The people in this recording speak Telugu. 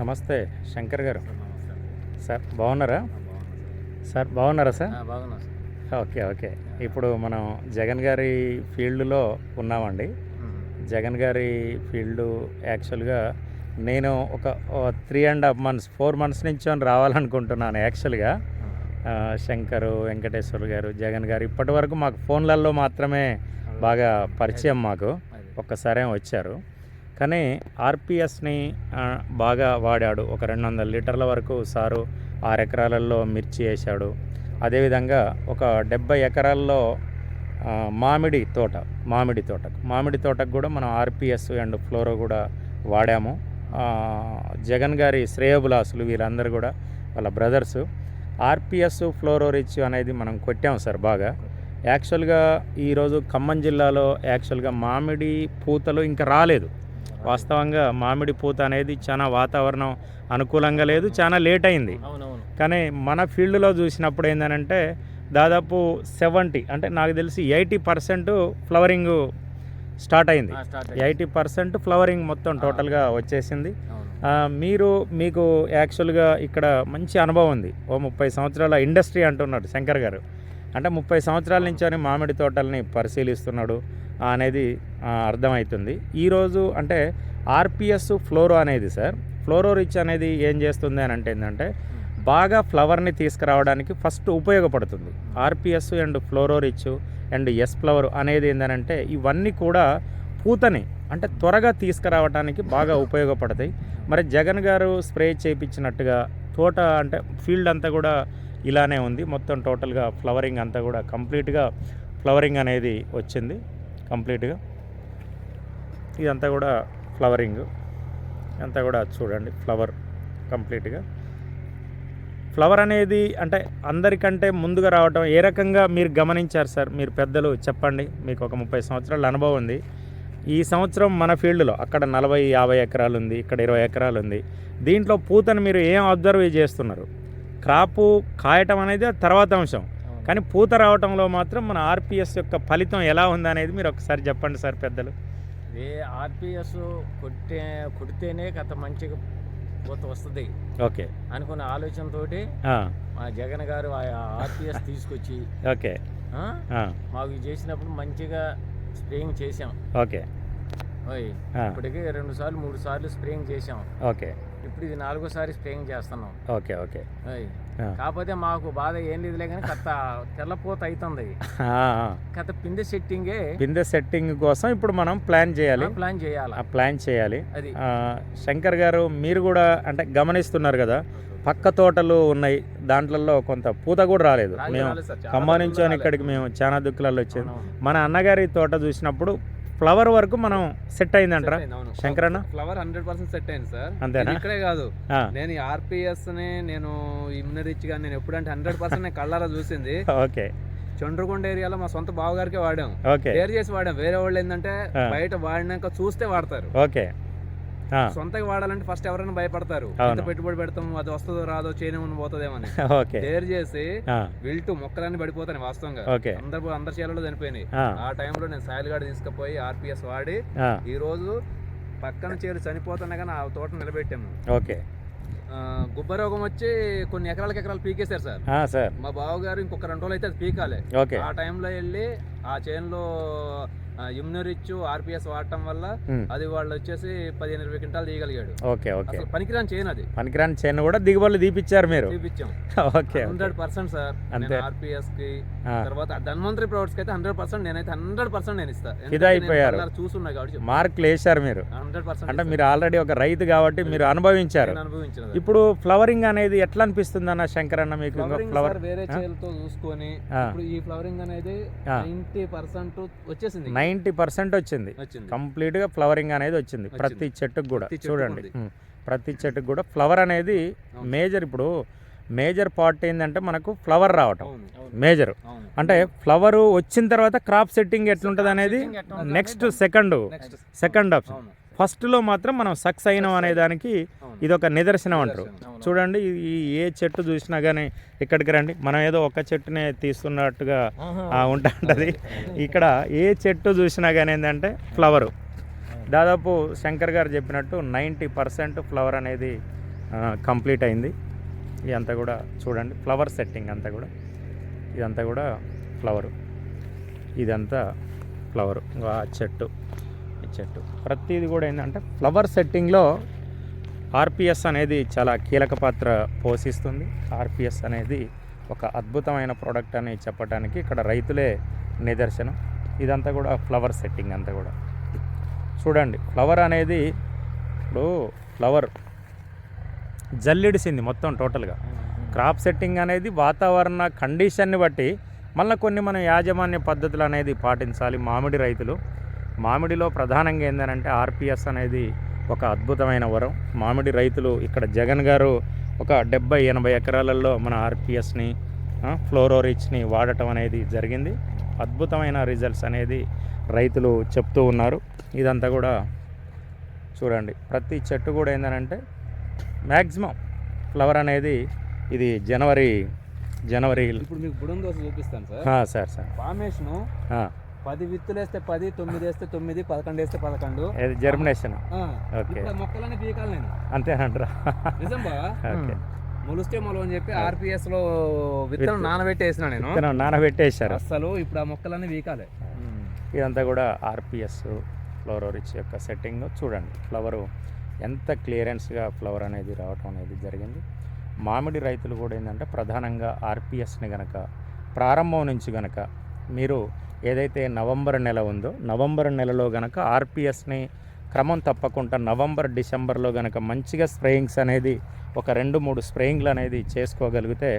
నమస్తే శంకర్ గారు. సార్ బాగున్నారా? సార్. బాగున్నారా సార్? బాగున్నా ఓకే ఓకే. ఇప్పుడు మనం జగన్ గారి ఫీల్డ్లో ఉన్నామండి. జగన్ గారి ఫీల్డ్ యాక్చువల్గా నేను ఒక three and half months four months నుంచి రావాలనుకుంటున్నాను యాక్చువల్గా. శంకరు వెంకటేశ్వర్ గారు జగన్ గారు ఇప్పటి వరకు మాకు ఫోన్లలో మాత్రమే బాగా పరిచయం మాకు. ఒక్కసారే వచ్చారు. కానీ ఆర్పిఎస్ని బాగా వాడాడు. ఒక రెండు వందల లీటర్ల వరకు సారు ఆరు ఎకరాలలో మిర్చి వేశాడు. అదేవిధంగా ఒక డెబ్బై ఎకరాల్లో మామిడి తోట మామిడి తోటకు. మామిడి తోటకు కూడా మనం ఆర్పిఎస్ అండ్ ఫ్లోరో కూడా వాడాము. జగన్ గారి శ్రేయోబులాసులు వీళ్ళందరూ కూడా వాళ్ళ బ్రదర్స్. ఆర్పిఎస్ ఫ్లోరో రిచ్ అనేది మనం కొట్టాం సార్ బాగా. యాక్చువల్గా ఈరోజు ఖమ్మం జిల్లాలో యాక్చువల్గా మామిడి పూతలు ఇంకా రాలేదు. వాస్తవంగా మామిడి పూత అనేది చాలా వాతావరణం అనుకూలంగా లేదు చాలా లేట్ అయింది. కానీ మన ఫీల్డ్లో చూసినప్పుడు ఏంటంటే దాదాపు సెవెంటీ అంటే నాకు తెలిసి ఎయిటీ పర్సెంట్ ఫ్లవరింగ్ స్టార్ట్ అయింది. ఎయిటీ పర్సెంట్ ఫ్లవరింగ్ మొత్తం టోటల్గా వచ్చేసింది. మీరు మీకు యాక్చువల్గా ఇక్కడ మంచి అనుభవం ఉంది. ఓ ముప్పై సంవత్సరాల ఇండస్ట్రీ అంటున్నాడు శంకర్ గారు. అంటే ముప్పై సంవత్సరాల నుంచి అని మామిడి తోటల్ని పరిశీలిస్తున్నాడు అనేది అర్థమవుతుంది ఈరోజు అంటే ఆర్పిఎస్ ఫ్లోరో అనేది సార్ ఫ్లోరో రిచ్ అనేది ఏం చేస్తుంది అని అంటే ఏంటంటే బాగా ఫ్లవర్ని తీసుకురావడానికి ఫస్ట్ ఉపయోగపడుతుంది. RPS and floro rich and S flower అనేది ఏంటంటే ఇవన్నీ కూడా పూతని అంటే త్వరగా తీసుకురావడానికి బాగా ఉపయోగపడతాయి. మరి జగన్ గారు స్ప్రే చేయించినట్టుగా తోట అంటే ఫీల్డ్ అంతా కూడా ఇలానే ఉంది. మొత్తం టోటల్గా ఫ్లవరింగ్ అంతా కూడా కంప్లీట్గా ఫ్లవరింగ్ అనేది వచ్చింది కంప్లీట్గా. ఇదంతా కూడా ఫ్లవరింగ్. అంతా కూడా చూడండి ఫ్లవర్ కంప్లీట్గా. ఫ్లవర్ అనేది అంటే అందరికంటే ముందుగా రావటం ఏ రకంగా మీరు గమనించారు సార్? మీరు పెద్దలు చెప్పండి మీకు ఒక ముప్పై సంవత్సరాల అనుభవం ఉంది. ఈ సంవత్సరం మన ఫీల్డ్లో అక్కడ నలభై యాభై ఎకరాలు ఉంది ఇక్కడ ఇరవై ఎకరాలు ఉంది. దీంట్లో పూతను మీరు ఏం అబ్జర్వ్ చేస్తున్నారు? క్రాపు కాయటం అనేది తర్వాత అంశం. కానీ పూత రావటంలో మాత్రం మన ఆర్పిఎస్ యొక్క ఫలితం ఎలా ఉంది అనేది మీరు ఒకసారి చెప్పండి సార్ పెద్దలు. ఏ ఆర్పిఎస్ కొట్టే కొడితేనే కథ మంచిగా పోత వస్తుంది. ఓకే. అనుకున్న ఆలోచనతోటి మా జగన్ గారు ఆర్పిఎస్ తీసుకొచ్చి ఓకే. మాకు చేసినప్పుడు మంచిగా స్ప్రేయింగ్ చేసాం ఓకే. ఇప్పటికి రెండు సార్లు మూడు సార్లు స్ప్రేయింగ్ చేసాం ఓకే. ఇప్పుడు ఇది నాలుగోసారి స్ప్రేయింగ్ చేస్తున్నాం. Okay okay. కాకపోతే మాకు బాధ ఏం లేదులే కానీ కథ తెల్లపోత అవుతుంది. కథ పిందె సెట్టింగే బిందె సెట్టింగ్ కోసం ఇప్పుడు మనం ప్లాన్ చేయాలి. ప్లాన్ చేయాలి. ఆ ప్లాన్ చేయాలి. అది. శంకర్ గారు మీరు కూడా అంటే గమనిస్తున్నారు కదా పక్క తోటలు ఉన్నాయి దాంట్లలో కొంత పూత కూడా రాలేదు. మేము ఖమ్మం నుంచి ఇక్కడికి మేము చాలా దుక్కులలో వచ్చింది అవునవును. మన అన్నగారి తోట చూసినప్పుడు ఫ్లవర్ వరకు మనం సెట్ అయిందంటారా. శంకరన్న? ఫ్లవర్ హండ్రెడ్ పర్సెంట్ సెట్ అయింది సార్. అంతేనా? ఇక్కడే కాదు. నేను ఆర్పిఎస్ని నేను ఇమ్యూనరిచ్గా నేను ఎప్పుడంటే హండ్రెడ్ పర్సెంట్ నేను కళ్ళారా చూసింది. ఓకే. చండ్రకొండ ఏరియాలో మా సొంత బావగారికే వాడాం. ఓకే. వేరు చేసి వాడాం. వేరే వాళ్ళు ఏంటంటే. బయట వాడినాక చూస్తే వాడతారు. ఓకే. సొంతగా వాడాలంటే ఫస్ట్ ఎవరైనా భయపడతారు. ఎంత పెట్టుబడి పెడతాం అది వస్తుందో రాదో చేయనేమని పోతుందేమని. డేర్ చేసి విల్టు మొక్కలన్నీ పడిపోతాయి వాస్తవంగా. అందరు అందరి చేలలో చనిపోయినాయి. ఆ, టైంలో నేను సాయిల్ గార్డ్ తీసుకుపోయి ఆర్పిఎస్ వాడి ఈ రోజు పక్కన చేరు చనిపోతున్నా కానీ ఆ తోట నిలబెట్టాము. ఓకే. ఆ, గుబ్బ రోగం వచ్చి కొన్ని ఎకరాలకు ఎకరాలు పీకేశారు సార్. సార్. మా బావగారు ఇంకొక రెండు రోజులు అయితే అది పీకాలి. ఆ టైంలో వెళ్ళి ఆ చేనులో ఇమ్యూనరిచ్ ఆర్పిఎస్ వాడటం వల్ల అది వాళ్ళు వచ్చేసి పదిహేను ఇరవై క్వింటాలు తీయగలిగాడు. Okay okay. పనికిరాని చేయను అది. పనికిరాని చేను కూడా దిగుబడులు తీపిచ్చారు మీరు. Okay hundred percent sir. అంతే. ఆర్పిఎస్కి తర్వాత ధన్వంతరి ప్రొడక్ట్స్కి అయితే హండ్రెడ్ పర్సెంట్ నేనైతే హండ్రెడ్ పర్సెంట్ నేను ఇస్తా. ఫిదా అయిపోయారు. చూసున్నా కాబట్టి మార్కులు వేశారు మీరు. హండ్రెడ్ పర్సెంట్ అంటే మీరు ఆల్రెడీ ఒక రైతు కాబట్టి మీరు అనుభవించారు. ఇప్పుడు ఫ్లవరింగ్ అనేది ఎట్లా అనిపిస్తుంది అన్న శంకర్ అన్న మీకు ఫ్లవర్ వేరే ఆ? చేలతో చూసుకొని. ఇప్పుడు ఈ ఫ్లవరింగ్ అనేది. నైన్టీ పర్సెంట్ వచ్చేసింది. నైంటీ పర్సెంట్ వచ్చింది. కంప్లీట్గా ఫ్లవరింగ్ అనేది వచ్చింది. ప్రతి చెట్టుకు కూడా. చూడండి. ప్రతి చెట్టుకు కూడా ఫ్లవర్ అనేది. మేజర్ ఇప్పుడు మేజర్ పార్ట్ ఏంటంటే మనకు ఫ్లవర్ రావటం. మేజర్. అంటే ఫ్లవర్ వచ్చిన తర్వాత క్రాప్ సెట్టింగ్ ఎట్లుంటుంది అనేది setting ఎట్లా ఉంటుంది నెక్స్ట్ అనేది సెకండ్. Next second option. ఫస్ట్లో మాత్రం మనం సక్స్ అయినాం అనే దానికి. ఇది ఒక నిదర్శనం అంటారు. చూడండి ఈ ఏ చెట్టు చూసినా కానీ ఇక్కడికి రండి. మనం ఏదో ఒక చెట్టునే తీస్తున్నట్టుగా ఉంటా ఉంటుంది. ఇక్కడ ఏ చెట్టు చూసినా కానీ ఏంటంటే ఫ్లవరు. దాదాపు శంకర్ గారు చెప్పినట్టు నైంటీ పర్సెంట్ ఫ్లవర్ అనేది కంప్లీట్ అయింది. ఇదంతా కూడా చూడండి ఫ్లవర్ సెట్టింగ్ అంతా కూడా. ఇదంతా కూడా ఫ్లవరు. ఇదంతా ఫ్లవర్. ఆ చెట్టు. చెట్టు. ప్రతిది కూడా ఏంటంటే ఫ్లవర్ సెట్టింగ్లో ఆర్పిఎస్ అనేది చాలా కీలక పాత్ర పోషిస్తుంది. ఆర్పిఎస్ అనేది ఒక అద్భుతమైన ప్రోడక్ట్ అని చెప్పడానికి ఇక్కడ రైతులే నిదర్శనం. ఇదంతా కూడా ఫ్లవర్ సెట్టింగ్ అంతా కూడా. చూడండి ఫ్లవర్ అనేది ఇప్పుడు ఫ్లవర్ జల్లిడిసింది మొత్తం టోటల్గా. క్రాప్ సెట్టింగ్ అనేది వాతావరణ కండిషన్ని బట్టి మళ్ళీ కొన్ని మనం యాజమాన్య పద్ధతులు అనేది పాటించాలి మామిడి రైతులు. మామిడిలో ప్రధానంగా ఏంటంటే ఆర్పిఎస్ అనేది ఒక అద్భుతమైన వరం. మామిడి రైతులు ఇక్కడ జగన్ గారు ఒక డెబ్బై ఎనభై ఎకరాలలో మన ఆర్పిఎస్ని ఫ్లోరోరిచ్ని వాడటం అనేది జరిగింది. అద్భుతమైన రిజల్ట్స్ అనేది రైతులు చెప్తూ ఉన్నారు. ఇదంతా కూడా చూడండి. ప్రతి చెట్టు కూడా ఏంటంటే మ్యాక్సిమం ఫ్లవర్ అనేది ఇది జనవరి జనవరి ఇప్పుడు మీకు బుడం దోశ చూపిస్తాను సార్. Sir sir. ఫార్మేషన్ పది విత్తులు వేస్తే పది తొమ్మిది వేస్తే తొమ్మిది పదకొండు వేస్తే పదకొండు. జర్మినేషన్ మొక్కలన్నీ పీకాలి నేను. అంతేనంటారా నిజం మొలుస్తే అని చెప్పి ఆర్పిఎస్లో విత్తనం. విత్తు. నానబెట్టి వేసిన నేను. విత్తనం నానబెట్టేశారు. అసలు ఇప్పుడు ఆ మొక్కలన్నీ పీకాలి. ఇదంతా కూడా ఆర్పిఎస్ ఫ్లోరోరిచ్ యొక్క సెట్టింగ్. చూడండి ఫ్లవరు ఎంత క్లియరెన్స్గా ఫ్లవర్ అనేది రావటం అనేది జరిగింది. మామిడి రైతులు కూడా ఏంటంటే ప్రధానంగా ఆర్పిఎస్ని గనక ప్రారంభం నుంచి గనక మీరు ఏదైతే నవంబర్ నెల ఉందో నవంబర్ నెలలో గనక ఆర్పిఎస్ని క్రమం తప్పకుండా నవంబర్ డిసెంబర్లో గనక మంచిగా స్ప్రేయింగ్స్ అనేది ఒక రెండు మూడు స్ప్రేయింగ్లు అనేది చేసుకోగలిగితే